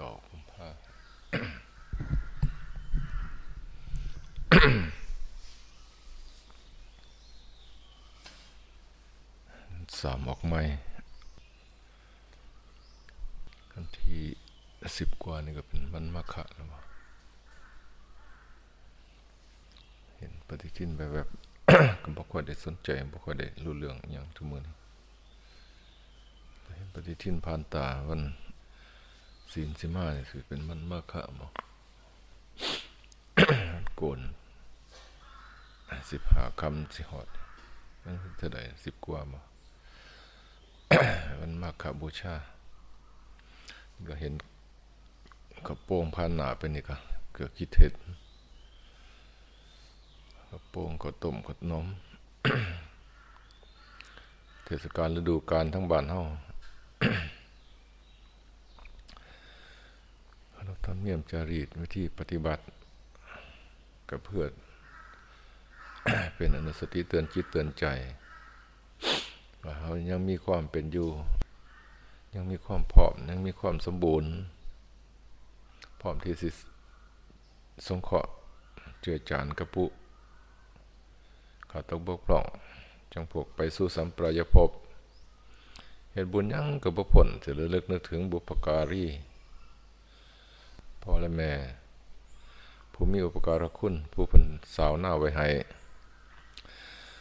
ก่ากุมภาสามออกไม่กันที่สิบกว่านี่ก็เป็นวันมะขะแล้วเห็นปฏิทินแบบแบบก็บ่ค่อยได้สนใจบ่ค่อยได้รู้เรื่องอย่างทุกมือนี้เห็นปฏิทินผ่านตาวัน ศีลสิมาเนี่ยสิเป็นวันมะขะบ่โกนสิบหาคำสิหอดมันเท่าไหร่สิบกว่าบ่วันมากคบูชา ก็เห็นกระโปรงผ่านหนาไปนี่ก็เกือคิดเห็ดกระโปรงก็ต้มก็นม เทศกาลฤดูกาลทั้งบ้านเฮา ขนบธรรมเนียมจารีตวิธีปฏิบัติกับเพื่อเป็นอนุสติเตือนจิตเตือนใจว่าเขายังมีความเป็นอยู่ ยังมีความพร้อมยังมีความสมบูรณ์พร้อมที่สิสงเคราะห์เจือจานกระปุขาดตกบกพร่อง จังพวกไปสู่สัมปรายภพเหตุบุญยังกับบุผลจะระลึกนึกถึงบุพการี พ่อและแม่ผู้มีอุปการะคุณ ผู้เป็นสาวหน้าไว้ให้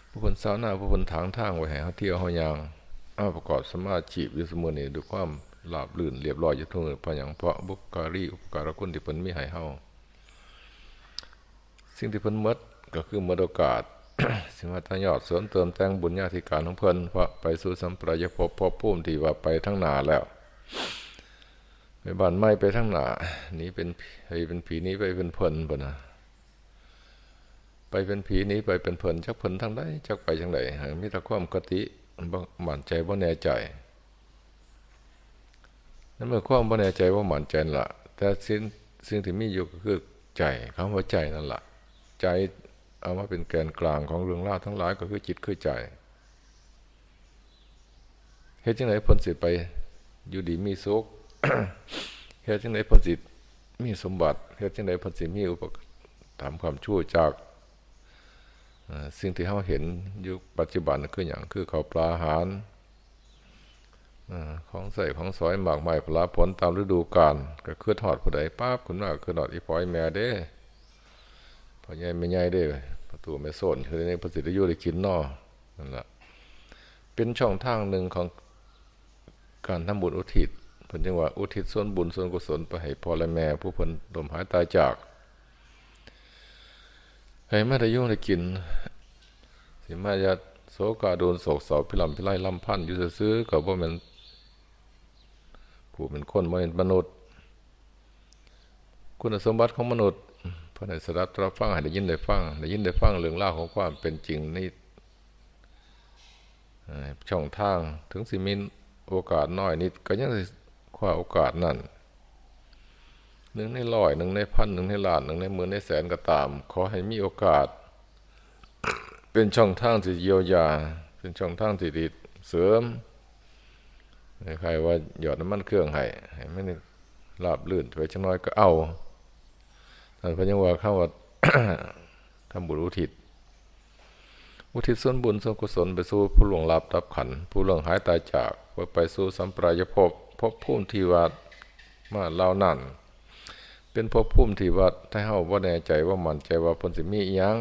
ผู้คนสาวหน้าผู้คนทางทางไว้ให้เขาเที่ยวเขายางเอาประกอบสมาชีพอยู่เสมอนี่ด้วยความหลาบลื่นเรียบร้อยอยู่ทุกเมื่อพะอย่างเพราะบุคการีอุปการะคุณที่เพิ่นมีให้เฮาสิ่งที่เพิ่นมดก็คือมดโอกาสสิ่งว่าทยอดเสริมเติมแต่งบุญญาธิการของเพิ่นเพราะไปสู่สัมปรายภพภพภูมิที่ว่าไปทั้งนาแล้ว ไปบ้านไม่ไปทั้งหนานี้เป็นให้เป็นผีนี้ไปเป็นเพิ่นบ่นะไปเป็นผีนี้ไปเป็นเพิ่นจักเพิ่นทางใดจักไปจังไดหากมีแต่ความกติบ่มั่นใจบ่แน่ใจนั่นเมื่อความบ่แน่ใจบ่มั่นใจนั่นละแต่สิ่งสิ่งที่มีอยู่ก็คือใจคำว่าใจนั่นละใจเอามาเป็นแกนกลางของเรื่องราวทั้งหลายก็คือจิตคือใจเฮ็ดจังไดเพิ่นสิไปอยู่ดีมีสุข เฮ็ดจังไดเพิ่นสิมีสมบัติเฮ็ดจังไดเพิ่นสิมีอุปถามความชั่วจากสิ่งที่เราเห็นอยู่ปัจจุบันคืออย่างคือเขาวปลาอาหารอของใส่ของสอยหมากไม้ผลผลตามฤดูกาลก็คือทอดผู้ใดป้าบคุณว่าคือทอดอีพอยแม่เด้พอใหญ่ไม่ใหญ่เด้ประตูไม่โซนคือในประสิทธิยุได้กินนอนั่นแหละเป็นช่องทางหนึ่งของการทำบุญอุทิศ พิ่นจังว่าอุทิศส่วนบุญส่วนกุศลไปให้พ่อและแม่ผู้พิ่นลมหายตายจาก ให้มาได้ยุ่งได้กิน สิมาจะโศกาโดนโศกเสาพิลำพิไลลำพันธ์อยู่ซื้อก็บ่แม่นผู้เป็นคนบ่เป็นมนุษย์ คุณสมบัติของมนุษย์พื่อให้สดับรับฟังให้ได้ยินได้ฟังได้ยินได้ฟังเรื่องราวของความเป็นจริงในเอ่ช่องทางถึงสิมีโอกาสน้อยนิดก็ยัง คว้าโอกาสนั้นหนึ่งในร้อยหนึ่งในพันหนึ่งในล้านหนึ่งในหมื่นในแสนก็ตาม ขอให้มีโอกาส เป็นช่องทางที่เยียวยา เป็นช่องทางที่ดีเสริมใครว่าหยอดน้ำมันเครื่องให้ให้ไม่ได้ลาบลื่นไปจังน้อยก็เอาท่านพระยังว่าเข้าว่าทำบุญอุทิศ อุทิศส่วนบุญส่วนกุศลไปสู่ผู้หลวงลับดับขัน ผู้หลวงหายตายจากเพื่อไปสู่สัมปรายภพ ภพภูมิที่ว่ามาเล่านั่น เป็นภพภูมิที่ว่าถ้าเฮาบ่แน่ใจว่ามันใจว่าเพิ่นสิมีอิหยัง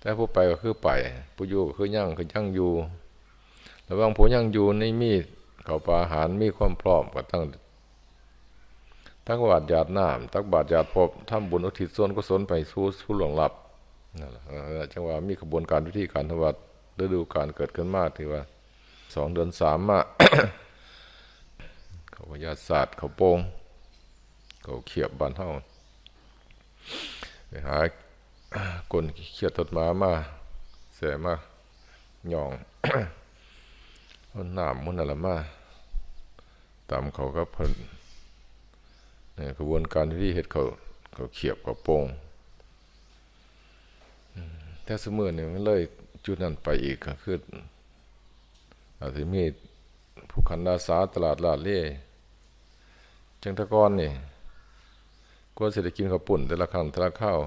แต่ผู้ไปก็คือไป ผู้อยู่ก็คือยั่งคือยั่งอยู่ระหว่างผู้ยั่งอยู่นี่มีเขาปลาอาหารมีความพร้อมก็ตั้งตักบาตรหยาดน้ำตักบาตรหยาดพบทำบุญอุทิศส่วนกุศลไปสู่ผู้หลวงลับนั่นแหละจังว่ามีกระบวนการวิธีการทวัดฤดูการเกิดขึ้นมาถือว่าสองเดือนสามมา เขาพยาศาสตร์เขาโปงเขาเขียบบ้านเฮาไปหากลเขียดตดมามาเสมาหย่องเอาน้ำมันอะไรมาตามเขาก็เพิ่นเนี่ยกระบวนการที่เฮ็ดเขาเขาเขียบเขาโปงอืมแต่เสมอเนี่ยมันเลยจุดนั้นไปอีกก็คืออาจจะมีผู้ขันดาสาตลาดลาดเล่ จังตะกอนนี่กว่าสิได้กินข้าวปุ่น แต่ละครั้งแต่ละข้าว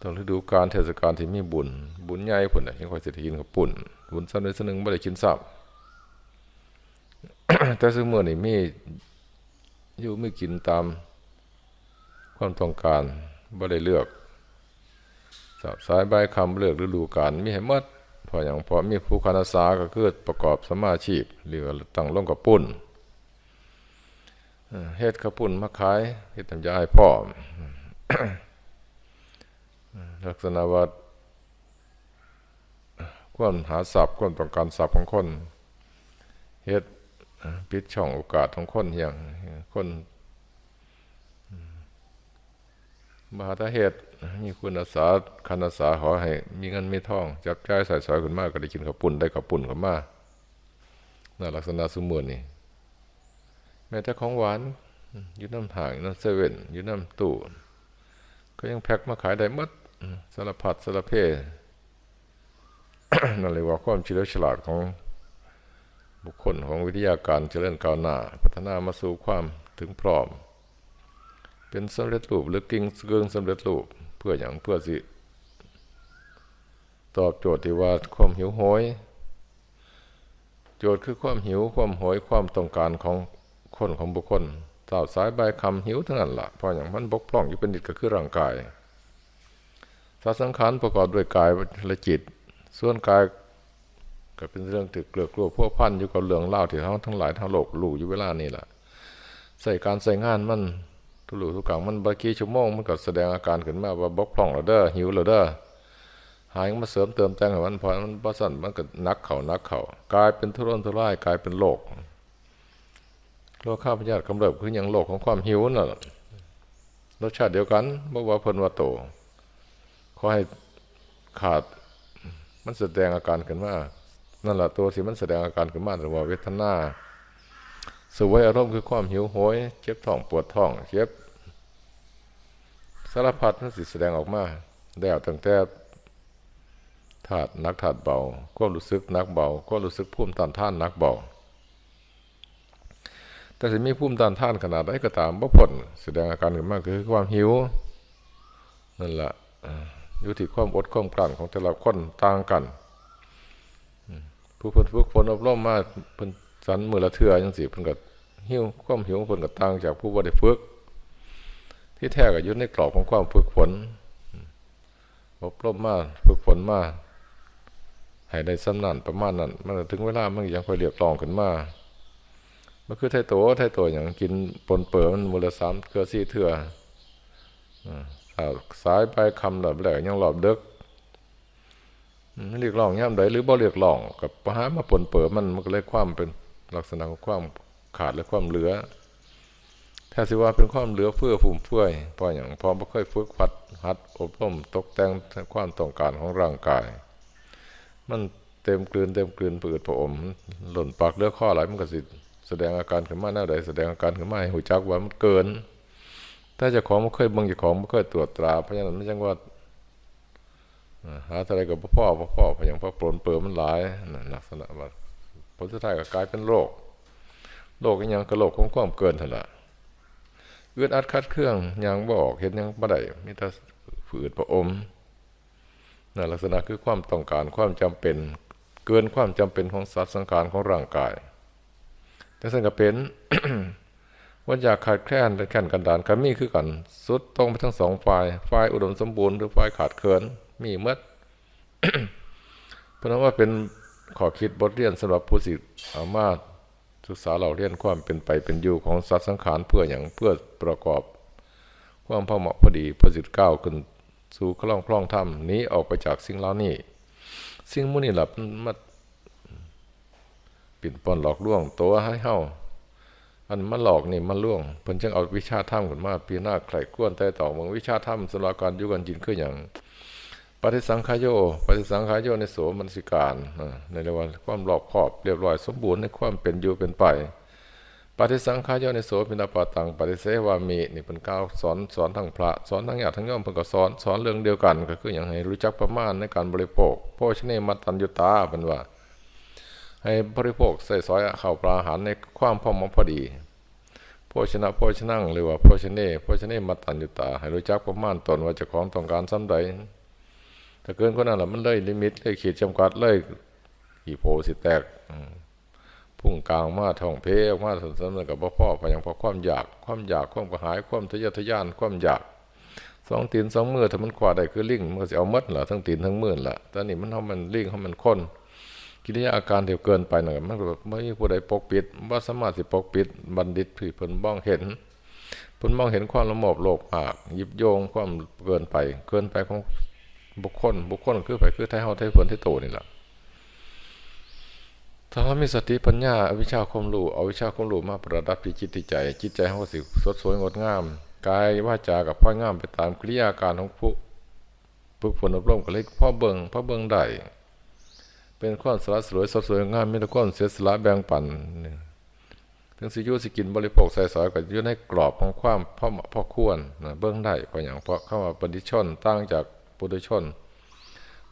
ต้องฤดูกาลเทศกาลที่มีบุญ บุญใหญ่พุ่นน่ะยังคอยสิได้กินข้าวปุ่น บุญซ้ำใดซ้ำหนึงบ่ได้กินซ้ำแต่ซึ่งมื้อนี้มีอยู่มีกินตามความต้องการบ่ได้เลือกสาบสายใบคำเลือกฤดูกาลมีให้หมดพออย่างพอมีผู้คณาสาก็คือประกอบสมาชีพหรือตั้งลงกับปุ่น เฮ็ดข้าวปุ่นมาขายเฮ็ดน้ำยาให้พ่อลักษณะว่าความหาทรัพย์ความต้องการทรัพย์ของคนเฮ็ดปิดช่องโอกาสของคนอย่างคนมหาทาเหตุมีคุณอาสาคันอาสาขอให้ มีเงินมีทอง จับจ่ายใส่สอยขึ้นมากก็ได้กินข้าวปุ่นได้ข้าวปุ่นขึ้นมาน่าลักษณะสมมูรนี่ แม้แต่ของหวานอยู่น้ำถางน้ำเซเว่นอยู่น้ำตู้ก็ยังแพ็คมาขายได้มดสารพัดสารเพนั่นเลยว่าความเฉลียวฉลาดของบุคคลของวิทยาการเจริญก้าวหน้า พัฒนามาสู่ความถึงพร้อม เป็นสำเร็จรูปหรือกิ่งเกิงสำเร็จรูปเพื่ออย่างเพื่อสิ ตอบโจทย์ที่ว่าความหิวโหย โจทย์คือความหิวความโหยความต้องการของ คนของบุคคลสาวสายใบคำหิวเท่านั้นละ่ะเพราะอย่างมันบกพร่องอยู่เป็นดิดก็คือร่างกายสัตว์สังขารประกอบด้วยกายและจิต ส่วนกายก็เป็นเรื่องถึกเกลือกลัวพวกพันอยู่กับเรื่องเล่าที่ทั้งทั้งหลายทั้งโลกรู้อยู่เวลานี้แหละใส่การใส่งานมันทุลุทุกกลางมันบากี่ชั่วโมงมันก็แสดงอาการขึ้นมาว่าบกพร่องแล้วเด้อหิวแล้วเด้อหายมาเสริมเติมแต่งให้มันพอมันบ่สั่นมันก็นักเข่านักเข่ากลายเป็นทุรนทุรายกลายเป็นโลก โลกข้าพเจ้ากำเริบคืออย่างโลกของความหิวน่ะรสชาติเดียวกันบ่ว่าเพิ่นว่าโตขอให้ขาดมันแสดงอาการขึ้นมานั่นแหละตัวที่มันแสดงอาการขึ้นมาหรือว่าเวทนาสวยอารมณ์คือความหิวโหยเจ็บท้องปวดท้องเจ็บสารพัดมันสิแสดงออกมาแล้วตั้งแต่ถาดนักถาดเบาก็รู้สึกนักเบาก็รู้สึกพุ่มตานท่านนักเบา แต่สิมีพุ่มต้านท่านขนาดใดก็ตามบ่พ้นแสดงอาการขึ้นมากคือความหิวนั่นแหละอยู่ที่ความอดความกลั้นของแต่ละคนต่างกันผู้เพิ่นฝึกฝนอบรมมาเพิ่นสันมือละเทือจังซี่เพิ่นก็หิวความหิวของเพิ่นก็ต่างจากผู้บ่ได้ฝึก ที่แท้ก็อยู่ในกรอบของความฝึกฝนอบรมมาฝึกฝนมาให้ได้สำนันประมาณนั้นมันถึงเวลามันยังค่อยเรียบร้องขึ้นมา มันคือไทโตไทโตอย่างกินปนเปื้อมันมือลสามเทือสี่เทื่อาสายไปคำหลับแหลกยังหลอบเด็กเรียกร้องย่ำใดหรือบ่เรียกร้องกับปหามาปนเปิดมันมันก็เลยความเป็นลักษณะของความขาดและความเหลือ ถ้าสิว่าเป็นความเหลือเฟื่อฟุ่มเฟื่อยเพราะอย่างพอไม่เคยฝึกฟัดหัดอบรมตกแต่งความต้องการของร่างกาย มันเต็มกลืนเต็มกลืนปืดผอมหล่นปากเลือข้ออะไรมันก็สิ แสดงอาการขึ้นมาหน้าใดแสดงอาการขึ้นมาให้หูจักว่ามันเกิน ถ้าจะของไม่เคยเบิ่งจะของไม่เคยตรวจตรา เพราะฉะนั้นไม่จังว่าหาอะไรกับพ่อพ่อพ่อพย่างพ่อปลนเปิดมันหลายลักษณะว่าผลสุดท้ายก็กลายเป็นโรคโรคยังกระโหลกของความเกินเท่านั้นเอื้ออัดคัดเครื่องยังบอกเห็นยังบ่ได้มีแต่ฝืดประอมนั่นลักษณะคือความต้องการความจำเป็น เกินความจำเป็นของสัตว์สังขารของร่างกาย แต่สิ่งก็เป็นว่าอยากขาดแคลนและแข่นกันดานกันมีคือกัน สุดตรงไปทั้งสองฝ่ายฝ่ายอุดมสมบูรณ์หรือฝ่ายขาดเคินมีเมื่อเพราะน้ำว่าเป็นขอคิดบทเรียนสำหรับผู้สิเอามาศึกษาเราเรียนความเป็นไปเป็นอยู่ของสัตว์สังขารเพื่ออย่างเพื่อประกอบ ความพอเหมาะพอดีพอสิทธิ์ก้าวขึ้นสู่คล่องคล่องธรรมนี้ออกไปจากสิ่งเหล่านี้ สิ่งมุนี่หลับมา ปิ่นปอนหลอกล่วง ตัวให้เฮาอันมันหลอกนี่มันล่วงเพิ่นจึงเอาวิชาธรรมขึ้นมาปีหน้าใครกวนแต่ต่อเมืองวิชาธรรมสำหรับการอยู่กันจินคืออย่างปฏิสังขายโยปฏิสังขายโยในโสมนสิการในเรื่องว่าความรอบครอบเรียบร้อยสมบูรณ์ในความเป็นอยู่เป็นไปปฏิสังขายโยในโสพินาปาตังปฏิเสวามีนี่เป็นก้าวสอนสอนทั้งพระสอนทั้งญาติทั้งโยมเพิ่นก็สอนสอนเรื่องเดียวกัน ก็คืออย่างให้รู้จักประมาณในการบริโภคโภชเนมัตตัญญุตาเป็นว่า ให้บริโภคใส่สอยข้าวปลาอาหารในความพอเหมาะพอดีโภชนะโภชนังหรือว่าโภชเน่โภชเน่มัตตัญญุตา ให้รู้จักประมาณตนว่าจะของต้องการซ้ำใดถ้าเกินกว่านั้นแหละมันเลยลิมิตเลยขีดจำกัดเลยกี่โพสิแตกพุ่งกลางมาท่องเพออกมาสนสนกับพ่อพ่อไปอย่างเพราความอยากความอยากความกระหายความทะเยอทะยานความอยากสองตีนสองมือถ้ามันขวาได้คือลิงมันก็จะเอามัดละทั้งตีนทั้งมือละแต่นี่มันทำมันลิงทำมันค้น กิริยาอาการเดียวเกินไปหน่อยมันก็แบบไม่มีผู้ใดปกปิดว่าสมารถสิปกปิด บัณฑิตผีเพิ่นบ้องเห็นเพิ่นมองเห็นความละโมบโลภมากยิบโยงความเกินไป เกินไปของบุคคล บุคคลคือไปคือไทยเฮาไทยเพิ่นไทยโตนี่แหละถ้าเรามีสติปัญญาอวิชชาความรู้เอาวิชาความรู้มาประดับที่จิตใจ จิตใจเฮาสิสดสวยงดงามกายว่าจากับพ่องามไปตามกิริยาการของผู้ฝึกฝนอบรมก็เลยพ่อเบิงพ่อเบิงได้ เป็นความสละสลวยสดสวยงามมีแต่ความเสียสละแบ่งปันนี่ถึงสิยุสิกินบริโภคใส่สอยก็อยู่ในกรอบของความพ่อพ่อควรนะเบื้องได้พราะอย่างเพราะเข้ามาปฏิชนตั้งจากปุถุชน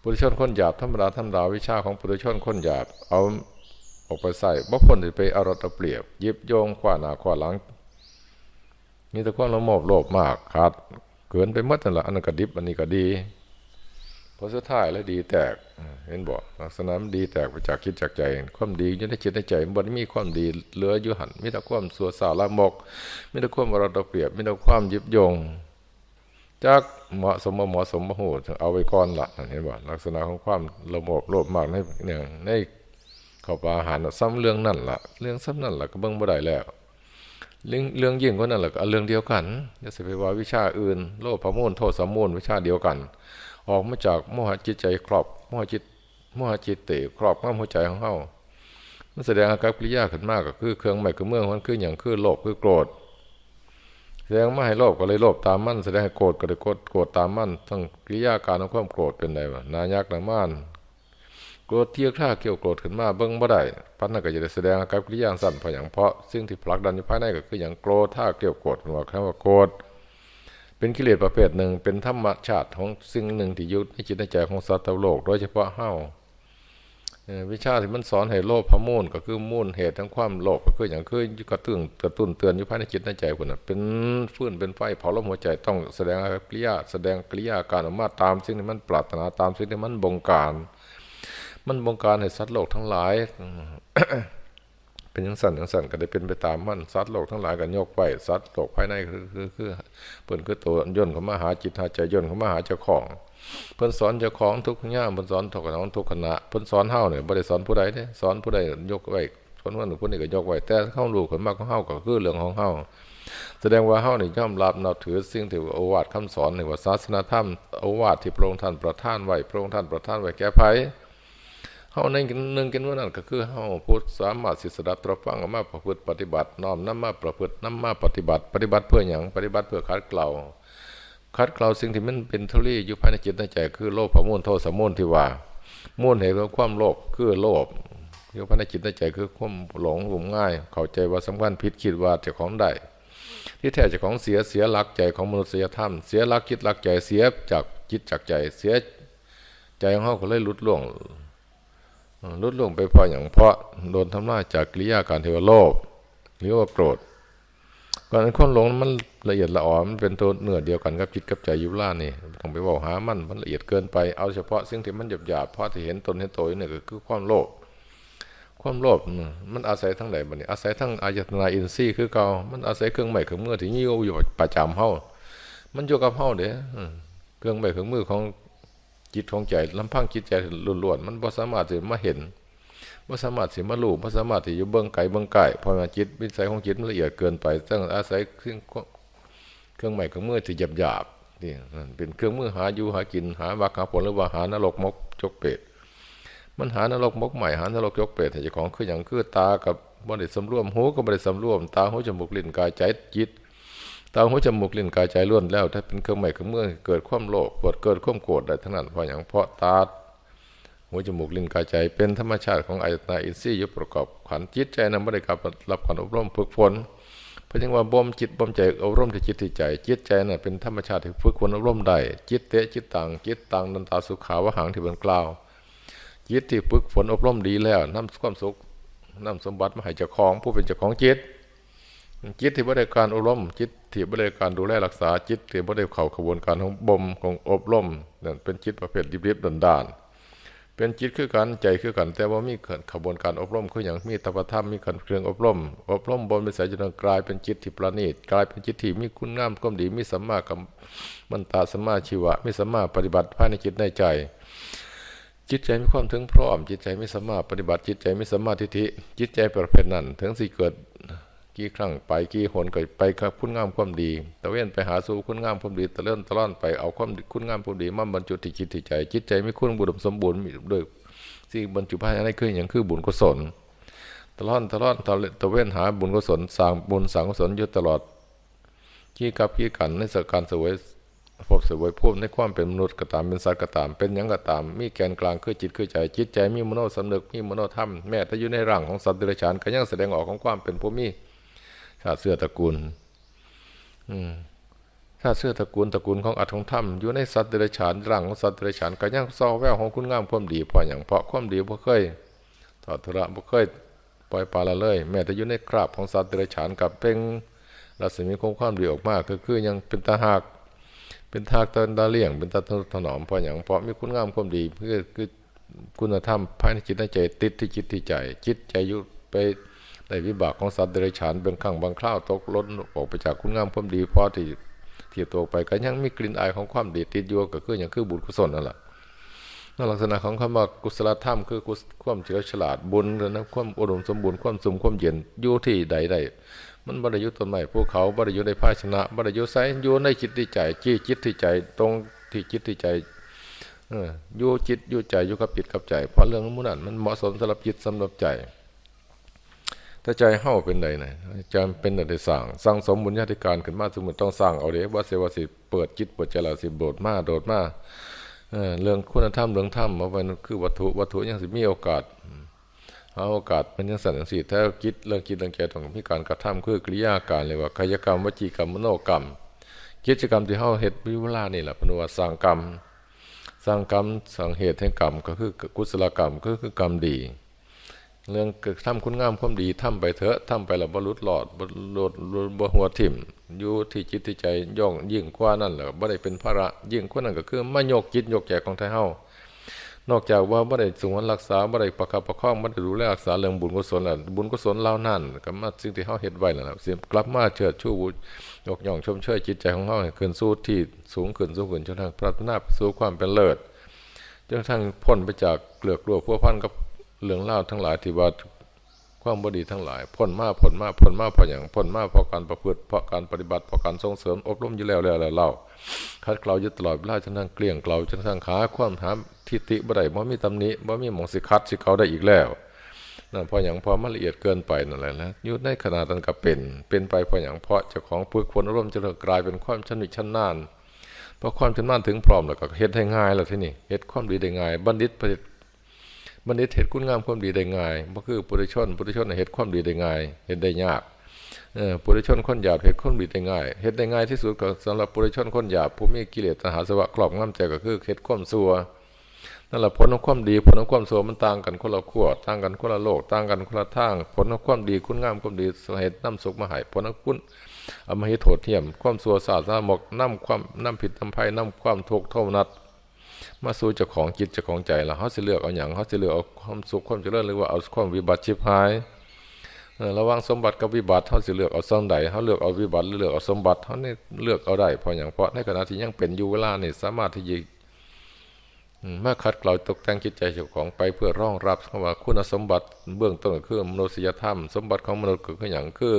ปุถุชนคนหยาบธรรมดาธรรมดาวิชาของปุถุชนคนหยาบเอาออกไปใส่บ่พ้นไปเอารัดเอาเปรียบยิบโยงขวาหน้าขวาหลังมีแต่ความละโมบโลภมากขาดเกินไปหมดนั่นแหละอันนั้นก็ดิบอันนี้ก็ดี พอสุดท้ายแล้วดีแตกเห็นบอกลักษณะดีแตกไปจากคิดจากใจ ความดีอยู่ในจิตในใจมันบ่ได้มีความดีเหลืออยู่หันมีแต่ความสัวสาละมกมีแต่ความเราตเปรียบมีแต่ความยิบยงจากเหมาะสมเหมาะสมบ่ฮู้เอาไว้ก่อนละเห็นบ่ลักษณะของความระบบโลภมากในเนี่ยในข้าปลาอาหารซ้ำเรื่องนั่นล่ะเรื่องซ้ำนั่นล่ะก็เบิ่งบ่ได้แล้วเรื่องเรื่องยิ่งกว่านั้นล่ะก็เรื่องเดียวกันอย่าสิไปว่าวิชาอื่น โลภะมูลโทษสมูลวิชาเดียวกัน ออกมาจากโมหะจิตใจครอบโมหะจิตโมหะจิตเตครอบง้ำหัวใจของเฮามันแสดงอาการกิริยาขึ้นมากก็คือเครื่องหมายคือเมืองมันคืออย่างคือโลภคือโกรธแสดงมาให้โลภก็เลยโลภตามมันแสดงให้โกรธก็เลยโกรธโกรธตามมันทั้งกิริยาการของความโกรธเป็นไงวะนายักนาม่านโกรธเทียกท่าเกี่ยวโกรธขึ้นมาเบิ้งบ่ได้พันนั้นก็จะได้แสดงอาการกิริยาสั่นเพราะอย่างเพราะซึ่งที่ผลักดันอยู่ภายในก็คืออย่างโกรธท่าเกี่ยวโกรธหรือว่าคำว่าโกรธ เป็นกิเลสประเภทหนึ่ง เป็นธรรมชาติของสิ่งหนึ่งที่ยู่ในจิตในใจของสัตว์โลก โดยเฉพาะเฮาวิชาที่มันสอนให้โลภพมูลก็คือมูลเหตุทั้งความโลภก็คืออย่างคือกระตุ้นกระตุ้นเตือนอยู่ภายในจิตในใจคนน่ะเป็นฟื้นเป็นไฟเผาลมหัวใจต้องแสดงกิริยาแสดงกิริยาการออกมาตามสิ่งที่มันปรารถนาตามสิ่งที่มันบงการ มันบงการให้สัตว์โลกทั้งหลาย เป็นยังสั่นยังสั่นก็ได้เป็นไปตามมันสัตว์โลกทั้งหลายกันยกไปสัตว์โลกภายในคือคือคือเปิ่นคือตัวย่นเข้ามาหาจิตหาใจย่นเข้ามาหาเจ้าของ เพิ่นสอนเจ้าของทุกย่ามเพิ่นสอนทุกขณะทุกขณะเพิ่นสอนเฮ้าเนี่ยบ่ได้สอนผู้ใดเด้สอนผู้ใดยกไว้คนว่าหนึ่งผู้นี้ก็ยกไว้แต่เข้ารู้คนมากของเฮ้าก็คือเรื่องของเฮ้าแสดงว่าเฮ้านี่ยอมรับนับถือสิ่งที่โอวาทคำสอนในว่าศาสนาธรรมโอวาทที่พระองค์ท่านประทานไว้พระองค์ท่านประทานไว้แก่ไผ เฮาในหนึ่งกันว่านั่นก็คือเฮาพุทธสามารถสิสดับตรับฟังเอามาประพฤติปฏิบัติน้อมนำมาประพฤตินำมาปฏิบัติ ปฏิบัติเพื่อหยังปฏิบัติเพื่อขัดเกลาขัดเกลาสิ่งที่มันเป็นทุลีอยู่ภายในจิตในใจ คือโลภะมูลโทสะมูลที่ว่ามูลเหตุของความโลภคือโลภอยู่ภายในจิตในใจคือความหลงหลงง่าย เข้าใจว่าสำคัญผิดคิดว่าเจ้าของได้ที่แท้เจ้าของเสียเสียหลักใจของมนุษยธรรม เสียหลักคิดหลักใจเสียจากจิตจากใจเสียใจของเขาก็เลยหลุดล่วง ลดลงไปพราะอย่างเพราะโดนทำลายจากกิริยาการเทวโลภหรือว่าโกรธก่อนนั้นคนหลงมันละเอียดละอ่อนมันเป็นตัวเนื้อเดียวกันกับจิตกับใจยุล่านี่ต้องไปบอกหามันมันละเอียดเกินไปเอาเฉพาะสิ่งที่มันหยาบหยาบเพราะที่เห็นตนเห็นตัวนี่ก็คือความโลภความโลภมันอาศัยทั้งไหนบัดนี้ อาศัยทั้งอายตนาอินทรีย์คือเก่ามันอาศัยเครื่องใหม่เครื่องมือที่ยิ่งอยู่ประจำเฮามันอยู่กับเฮาเด้เครื่องใหม่เครื่องมือของ จิตของใจลำพังจิตใจล้วนๆมันบ่สามารถที่มาเห็นบ่สามารถสิมารู้บ่สามารถที่อยู่เบื้องไกลเบื้องไกลเพราะว่าจิตวิสัยของจิตมันละเอียดเกินไปต้องอาศัยเครื่องเครื่องใหม่เครื่องมือที่หยาบๆนี่เป็นเครื่องมือหาอยู่หากินหาวักหาผลหรือว่าหานรกมกจกเป็ดมันหานรกมกใหม่หานรกจกเป็ดให้เจ้าของคืออย่างคือตากับบ่ได้สำรวมหูก็บ่ได้สำรวม ตาหูจมูกลิ้นกายใจจิต ตาหูจมูกลิ้นกายใจล้วนแล้ว ถ้าเป็นเครื่องใหม่เครื่องมือเกิดความโลภเกิดเกิดความโกรธได้ทั้งนั้นเพราะอย่างเพราะตาหูจมูกลิ้นกายใจเป็นธรรมชาติของอายตนะอินทรีย์ยุประกอบขันจิตใจนั้นไม่ได้กับรับการอบรมฝึกฝนเพราะฉะนั้นว่าบ่มจิตบ่มใจอบรมที่จิตที่ใจ จิตใจน่ะเป็นธรรมชาติที่ฝึกฝนอบรมได้จิตเตะจิตตังจิตตังนันตาสุขาวหังที่เป็นกล่าว จิตที่ฝึกฝนอบรมดีแล้วนำความสุขนำสมบัติมาให้เจ้าของผู้เป็นเจ้าของจิต จิตที่บริการอบรมจิต ที่บริการดูแลรักษาจิตที่บริเข้าขบวนการของบ่มของอบรมนั่นเป็นจิตประเภทริบๆด่านๆเป็นจิตคือกันใจคือกัน แต่ว่ามีขบวนการอบรมคืออย่างมีตปธรรมมีการเครื่องอบรม อบรมบนวิสัยจนกลายเป็นจิตที่ประณีตกลายเป็นจิตที่มีคุณงามความดีมีสัมมากัมมันตาสัมมาชีวะมีสัมมาปฏิบัติภายในจิตในใจ จิตใจมีความถึงพร้อม จิตใจม่สามมาปฏิบัติจิตใจม่สามมาทิฏฐิจิตใจประเภทนั้น ถึงสิเกิด กี่ครั้งไปกี่หนก็ไปกับคุณงามความดีตะเว้นไปหาสู่คุณงามความดีตะเลื่อนตะล่อนไปเอาความคุณงามความดีมาบรรจุที่จิตที่ใจ จิตใจไม่คุณบุญสมบูรณ์ด้วยสิ่งบรรจุภายในคืออย่างคือบุญกุศลตะล่อนตะล่อนตะเว้นหาบุญกุศลสร้างบุญสร้างกุศลอยู่ตลอดกี่กับกี่กันในสการสวยพบสวยพบในความเป็นมนุษย์ก็ตามเป็นสัตว์ก็ตาม เป็นยังก็ตาม มีแกนกลางคือจิตคือใจจิตใจมีมโนสำนึกมีมโนธรรมแม้แต่อยู่ในร่างของสัตว์เดรัจฉานก็ยังแสดงออกของความเป็นผู้มี ชาติเสื้อตระกูลชาติเสื้อตระกูลตระกูลของอัตของธรรมอยู่ในสัตว์เดรัจฉานร่างของสัตว์เดรัจฉานก็ยังซอแววของคุณงามความดีพออย่างเพราะความดีบ่เคยถอดทุระบ่เคยปล่อยปลาละเลย แม้แต่อยู่ในคราบของสัตว์เดรัจฉานกับเพ่งรัศมีของความดีออกมากก็คือยังเป็นตาหักเป็นทากตนดาเลี่ยง เป็นตาถนอมพออย่างเพราะมีคุณงามความดีเพื่อคือคุณธรรมภายในจิตในใจติดที่จิตที่ใจ จิตใจยุไป ในวิบากของสัตว์เดรัจฉานบื้องข้งบางคราวตกล้นออกไปจากคุณงามความดีพอที่ที่ตัวไปก็ยังมีกลิ่นอายของความดีติดอยู่ก็คืออย่างคือบุญกุศลนั่นแหละนั่นลักษณะของคำว่ากุศลธรรมคือความเฉลียวฉลาดบุญนะความอุดมสมบูรณ์ความสุมความเย็นอยู่ที่ใดใดมันบริยุต้นไม้ภูเขาบริยุในภาชนะบริยุไซอยู่ในจิตที่ใจจี้จิตที่ใจตรงที่จิตที่ใจอยู่จิตอยู่ใจอยู่กับจิตกับใจเพราะเรื่องมุนันมันเหมาะสมสำหรับจิตสำหรับใจ ถ้าใจเห่าเป็นใดนะจะเป็นใดสร้างสร้างสมบุญญาธิการขึ้นมาสมมติต้องสร้างเอาเด้ว่าเสวสิเปิดจิตเปิดใจเราสิโดดมาโดดมาเรื่องคุณธรรมเรื่องธรรมมาเป็นคือวัตถุวัตถุยังสิมีโอกาสเอาโอกาสมันยังสั่นสิถ้าคิดเรื่องคิดเรื่องใจต้องมีการกระทำคือกิริยาการเลยว่ากายกรรมวจีกรรมมโนกรรม กิจกรรมที่เฮาเฮ็ดวิวลานี่แหละพนว่าสร้างกรรม สร้างกรรมสร้างเหตุแห่งกรรมก็คือกุศลกรรมก็คือกรรมดี เรื่องเกิดทำคุณงามความดีทำไปเถอะทำไปแล้วบรรลุหลอดบรรลุบหัวถิ่มอยู่ที่จิตที่ใจย่องยิ่งกว่านั่นแหละบ่ได้เป็นภาระยิ่งกว่านั่นก็คือมาโยกจิตโยกแจของไทยเฮานอกจากว่าบ่ได้สงวนรักษาบ่ได้ประคับประคองบ่ได้ดูแลรักษาเรื่องบุญกุศลแล้วบุญกุศลเล่านั้นก็มาสิ่งที่เฮาเฮ็ดไว้นั่นแหละสิกลับมาเชิดชูยกย่องชมเชยจิตใจของเฮาให้ขึ้นสู่ที่สูงขึ้นสูงขึ้นจนทางพัฒนาสู่ความเป็นเลิศจนทั้งพ้นไปจากเกลือกลัวพัวพันกับ เรื่องเล่าทั้งหลายที่ว่าความบดีทั้งหลายพ้นมาพ้นมาพ้นมาเพราะอย่างพ้นมาเพราะการประพฤติเพราะการปฏิบัติเพราะการส่งเสริมอบรมอยู่แล้วแล้วเล่าคัดเกลายู่ตลอดเวลาจนทั้งเกลี้ยงเกลาจนทั้งขาความหามทิฏฐิบ่ได้บ่มีตำหนิบ่มีหมองสิคัดสิเขาได้อีกแล้วนั่นเพราะอย่างพอมันละเอียดเกินไปนั่นแหละนะยุดในขนาดนั้นก็เป็น เป็นไปเพราะอย่างเพราะเจ้าของฝึกคนร่วมจะกลายเป็นความชนิดชันนานเพราะความชำนาญถึงพร้อมแล้วก็เฮ็ดให้ง่ายแล้วที่นี่เฮ็ดความดีได้ง่าย บัณฑิต บัณฑิตเหตุคุณงามความดีได้ง่ายก็คือปุถุชนปุถุชนเหตุความดีได้ง่ายเหตุได้ยากปุถุชนคนหยาบเหตุความดีได้ง่ายเหตุได้ง่ายที่สุดก็สำหรับปุถุชนคนหยาบผู้มีกิเลสตหาสวะกรอบงำใจก็คือเหตุความซัวนั่นแหละผลของความดีผลของความซัวมันต่างกันคนละขั้วต่างกันคนละโลกต่างกันคนละทาง ผลของความดีคุณงามความดีเหตุน้ำสุขมาหายผลของคุณอมหิโถเทียม ความซัวศาสตร์หมกน้ำความน้ำผิดน้ำไพ่น้ำความทุกข์เท่านัด มาสู่เจ้าของจิตเจ้าของใจละเขาจะเลือกเอาอย่างเขาจะเลือกเอาความสุขความเจริญหรือว่าเอาความวิบัติชิบหายระว่างสมบัติกับวิบัติเขาจะเลือกเอาสมใดเขาเลือกเอาวิบัติหรือเลือกเอาสมบัติเขาเนี่ยเลือกเอาได้พราะอย่างเพราะในขณะที่ยังเป็นอยู่เวลาเนี่สามารถที่จะมาคัดเกลาตกแต่งจิตใจเจ้าของไปเพื่อรองรับคำว่าคุณสมบัติเบื้องต้นคือมนุษยธรรม สมบัติของมนุษย์คืออย่างคือ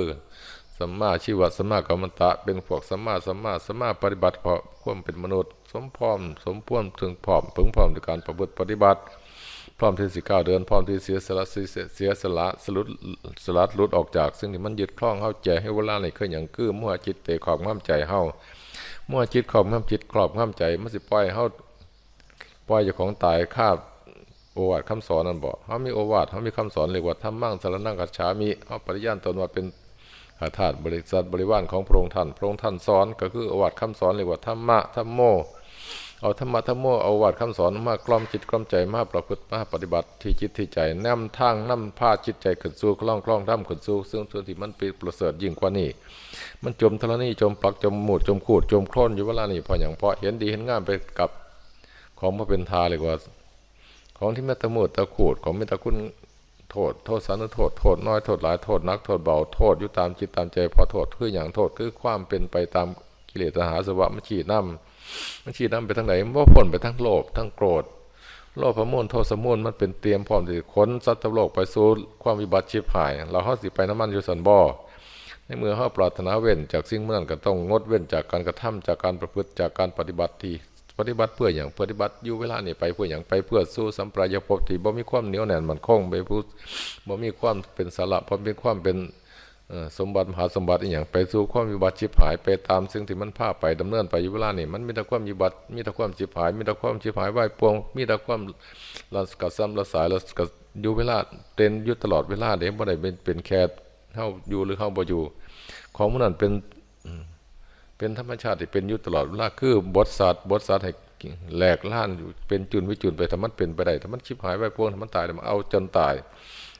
สัมมาชีวะสัมมากรรมตะ เป็นพวกสัมมาสัมมาสัมมาปฏิบัติพราะควมเป็นมนุษย์ สมพร้อม สมพวนถึงพร้อมพึงพร้อมในการประพฤติปฏิบัติ พร้อมที่สิก้าวเดิน พร้อมที่เสียสละเสียสละสลุดสลัดลุดออกจาก ซึ่งที่มันยึดคล้องเข้าใจให้เวลาในเคยอย่างคือมั่วจิตเตะขอบง่ำใจเฮามั่วจิตขอบง่ำจิตกรอบง่ำใจมันสิปล่อยเฮาปล่อยเจ้าของตายฆ่าโอวาทคำสอนนั่นบอกเขามีโอวาทเขามีคำสอนเรียกว่าธรรมั่งสารนั่งกัจฉามีเขาปริญญาณตนว่าเป็น อาธาตุบริษัทบริวารของพระองค์ท่าน พระองค์ท่านสอนก็คืออวาทคำสอนเรียกว่าธรรมะธรรมโม เอาธรรมะธรรมโมเอาวัดคำสอนมากล่อมจิตกล่อมใจมาประพฤติมาปฏิบัติที่จิตที่ใจนำทางนำพาจิตใจขึ้นสู่คล่องคล่องทำขึ้นสู่ซึ่งส่วนที่มันเป็นประเสริฐยิ่งกว่านี้ มันจมทรณีจมปลักจมหมูดจมขูดจมโคลนอยู่เวลานี้พออย่างพราะเห็นดีเห็นงามไปกับของมาเป็นทาเลยกว่า ของที่ไม่ตะหมูดตะขูดของไม่ตะคุณ โทษ โทษสารโทษ โทษน้อยโทษหลายโทษนักโทษเบาโทษอยู่ตามจิตตามใจพอโทษคืออย่างโทษคือความเป็นไปตามกิเลสหาสวะมันฉีดน้ำมันฉีดน้ำไปทางไหนมันว่าผลไปทั้งโลภทั้งโกรธโลภประมูลโทษสมุนมันเป็นเตรียมพร้อมที่ขนสัตว์โลกไปสู่ความวิบัติชิบหาย เราเข้าสิไปน้ำมันอยู่สันบ่อในเมื่อเขาปรารถนาเว้นจากสิ่งนั้นก็ต้องงดเว้นจากการกระทำจากการประพฤติจากการปฏิบัติที่ ปฏิบัติเพื่ออย่างปฏิบัติอยู่เวลานี่ไปเพื่ออย่างไปเพื่อสู้สัมปรายภพที่บ่มีความเหนียวแน่นมันคงไปพูดบ่มีความเป็นสาระบ่มีความเป็นสมบัติมหาสมบัติอหย่างไปสู่ความวิบัติชิบหายไปตามสิ่งที่มันพาไปดำเนินไปอยู่เวลานี่มันมีแต่ความวิบัติมีแต่ความชิบหาย มีแต่ความชิบหายไหวปวง มีแต่ความละกระซ้ำละสายละกะอยู่เวลาเต้นอยู่ตลอดเวลาเด้บ่ได้เป็นเป็นแค่เฮาอยู่หรือเฮาบ่อยู่ ของมันนั้นเป็น เป็นธรรมชาติที่เป็นอยู่ตลอดเวลาคือบทสัตว์บทสัตว์ให้แหลกล้านอยู่เป็นจุนวิจุนไปถ้ามันเป็นไปได้ถ้ามันชิบหายไปพวงถ้ามันตายมันเอาจนตาย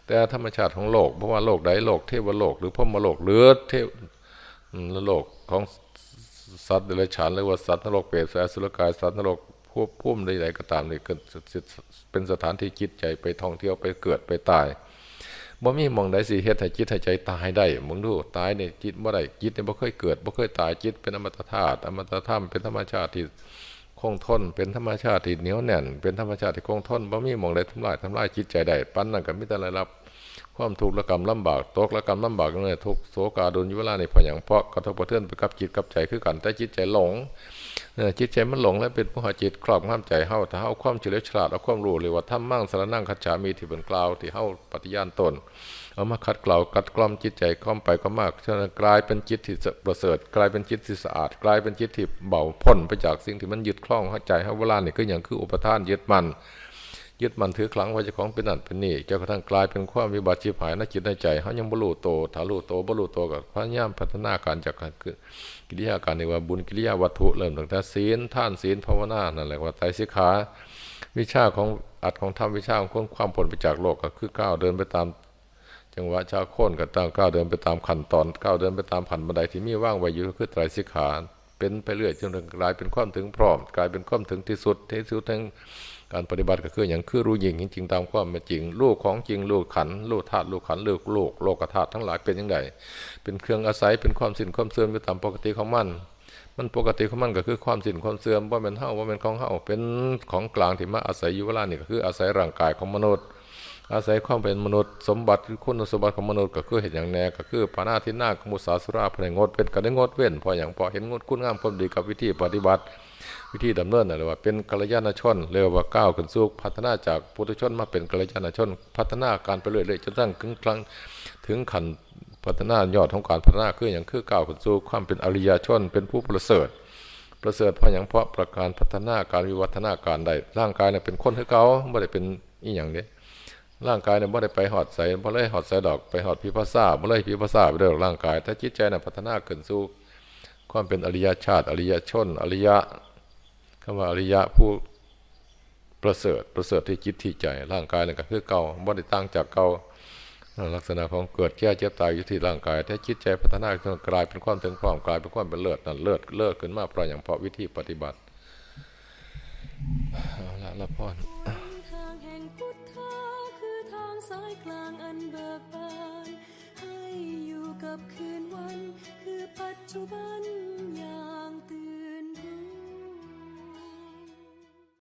แต่ธรรมชาติของโลกเพราะว่าโลกใดโลกเทวโลก หรือพรมโลกหรือเทวโลกของสัตว์เดรัจฉานหรือว่าสัตว์นรกเปรตแสสุรกายสัตว์นรกพวกพุ่มใดๆก็ตามนี่ก็เป็นสถานที่จิตใจไปท่องเที่ยวไปเกิดไปตาย บ่มีมองใดสิเฮ็ดให้จิตให้ใจตายได้มึงดูตายเนี่ยจิตบ่ได้จิตเนี่ยบ่เคยเกิดบ่เคยตายจิตเป็นอมตะธาตุอมตะธรรมเป็นธรรมชาติที่คงทนเป็นธรรมชาติที่เหนียวแน่น เป็นธรรมชาติที่คงทนบ่มีมองใดทำลายทำลายจิตใจได้ปั้นนั้นก็มีแต่ได้รับความทุกข์ละกรรมลำบากตกละกรรมลำบากนั่นแหละทุกโศกาดุลยู่เวลาในพออย่างเพราะกระทบกระเทือนไปกับจิตกับใจคือกันแต่จิตใจหลง จิตใจมันหลงและเป็นผู้หาจิตครอบงำใจเฮาถ้าเฮาความเฉลียวฉลาดเอาความรู้เลยว่าธรรมั่งสารนั่งคัจฉามีที่เป็นกล่าวที่เฮาปฏิญาณตนเอามาขัดเกลากัดกล่อมจิตใจกล่อมไปก็มากฉะนั้นกลายเป็นจิตที่ประเสริฐกลายเป็นจิตที่สะอาด กลายเป็นจิตที่เบาพ้นไปจากสิ่งที่มันยึดคล้องใจให้เวลานี่ก็อย่างคืออุปทานยึดมันยึดมันถือคลังไว้เจ้าของเป็นนั่นเป็นนี่จนกระทั่งกลายเป็นความวิบัติชิบหายในจิตในใจเขายังบรรลุโตถ้ารู้โตบรรลุโตกับพยายามพัฒนาการจากการคือ กิริยาการในว่าบุญกิริยาวัตถุเริ่มตั้งแต่ศีลท่านศีลภาวนานั่นแหละว่าไตรสิกขาวิชาของอัดของธรรมวิชาของความผลไปจากโลกก็คือก้าวเดินไปตาม จังหวะชาโค่นกับตั้งก้าวเดินไปตามขั้นตอนก้าวเดินไปตามผันบันไดที่มีว่างไว้อยู่ก็คือไตรสิกขา เป็นไปเรื่อยจนถึงกลายเป็นความถึงพร้อม กลายเป็นความถึงที่สุดที่สุดทั้งการปฏิบัติก็คืออย่างคือรู้ยิงจริงๆตามความเป็นจริงลูกของจริงลูกขันลูกธาตุลูกขันลูกโลกโลกธาตุทั้งหลายเป็นยังไงเป็นเครื่องอาศัยเป็นความสิ้นความเสื่อมอยู่ตามปกติของมัน มันปกติของมันก็คือความสิ้นความเสื่อมว่าเป็นเฮาว่าเป็นของเฮาเป็นของกลางที่มาอาศัยอยู่เวลานี่ก็คืออาศัยร่างกายของมนุษย์ อาศัยความเป็นมนุษย์สมบัติคุณสมบัติของมนุษย์ก็คือเห็นอย่างแน่ก็คือปานาทินากมุสาสุราพนงดเป็นก็ได้งดเว้นพออย่างพอเห็นงดคุณงามความดีกับวิธีปฏิบัติ วิธีดำเนินอะไรว่าเป็นกัลยาณชนเรียกว่าก้าวขึ้นสู่พัฒนาจากปุถุชนมาเป็นกัลยาณชน พัฒนาการไปเรื่อยๆจนตั้งถึงครั้งถึงขันพัฒนายอดของการพัฒนาคืออย่างคือก้าวขึ้นสู่ความเป็นอริยชน เป็นผู้ประเสริฐประเสริฐเพราะอย่างเพราะประการพัฒนาการวิวัฒนาการได้ร่างกายเนี่ยเป็นคนคือเขาไม่ได้เป็นอีหยังเด้ ร่างกายเนี่ยไม่ได้ไปหอดใส่ไม่ได้หอดใส่ดอกไปหอดพิพาษาไม่ได้พิพาษาไปเรื่องร่างกายแต่จิตใจเนี่ยพัฒนาขึ้นสู่ความเป็นอริยชาติ อริยชน อริยะคำว่าอริยะผู้ประเสริฐประเสริฐที่จิตที่ใจ ร่างกายเนี่ยก็คือเก่าไม่ได้ตั้งจากเก่าลักษณะของเกิดแก่เจ็บตายอยู่ที่ร่างกายแต่จิตใจพัฒนาจนกลายเป็นความถึงพร้อมกลายเป็นความเป็นเลิศนั่นเลิศเลิศขึ้นมาเพราะอย่างเพราะวิธีปฏิบัติเอาละละพ่อางอันเบิกบานให้อยู่กับคืนวัน คือปัจจุบันอย่างตื่น